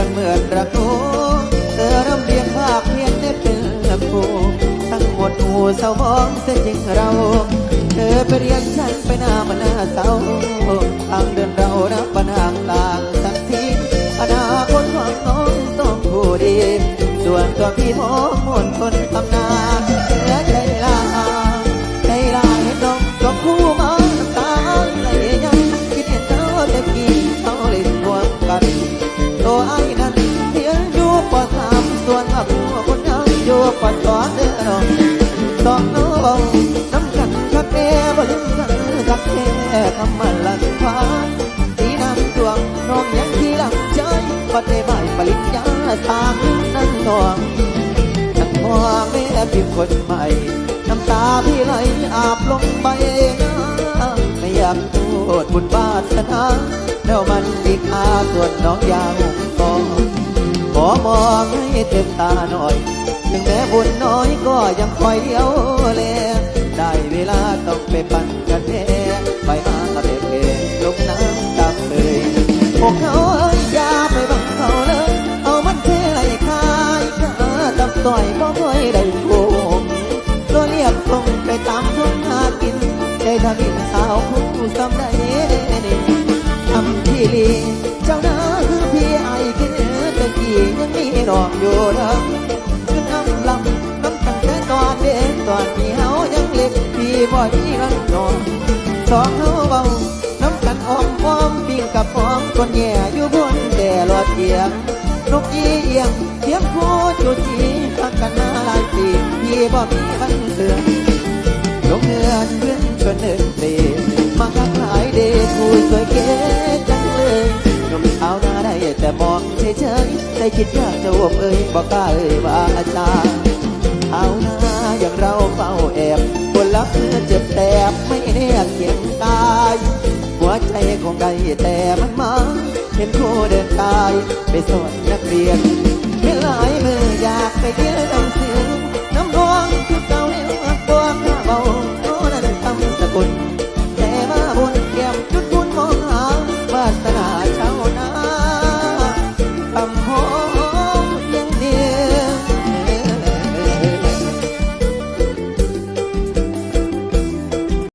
อนเหมือนรักหนูเธอรำเรียงภาคเพียนได้เป็นครูทั้งหมดหูเศร้ามองเสียจริงเรา เธอไปเรียนฉันไปหน้ามันหน้าเศร้าทางเดินเรานับปัญหาต่างสักทีอนาคตของน้องต้องผู้ดี ส่วนตัวพี่มองมนคน องน้ำกันคักแน่บ่ลืมกันคักแน่คำมันลันฟ้าสีน้ำดวงน้องยังที่หลังใจปัดในใบปริญญาตามนั่งนองนั่งมองแม่พิมคนใหม่น้ำตาพี่ไหลอาบลงไปนะไม่อยากพูดบุญบาสนาแล้วมันมีค่าส่วนน้องยาวกองขอมองให้เต็มตาหน่อย ถึงแม้บุญน้อยก็ยังคอยเลี้ยวแลได้เวลาต้องไปปั่นกันแน่ไปมาเด็กเองลงน้ำตามเลยพวกเขาเอ้ยอย่าไปบังเขาเลย เอามันเทไหลคายก็ตับต่อยบ่ค่อยได้โกงตัวเรียบคงไปตามทุ่งหากิน ได้ทำอินสาวผู้สำได้ทำที่ลีเจ้านาคือพี่ไอ้คือตะกี้ยังมีดอกอยู่เด้อ บ่มีรังนอนสองเฮาเบาน้ำกันอ้อมอ้อมปิ้งกับอ้อมคนแย่อยู่บนแต่รอดเอียงนกยีเอียงเทียมโคจูจีหักกันมาหลายปีพี่บ่มีวันเสือมลงเงินขึ้นชวนเดินเตะมาค้าขายเดทูสวยเก๋จังเลยนุ่มสาหน้าได้แต่มองเฉยๆใจคิดอยากจะวบเอ่ยบอกกล้าเอ่ยว่าอาจารย์ งได้แต่มันมา เห็นครูเดินตาย ไปสอนนักเรียนไม่หลายมืออยากไปเที่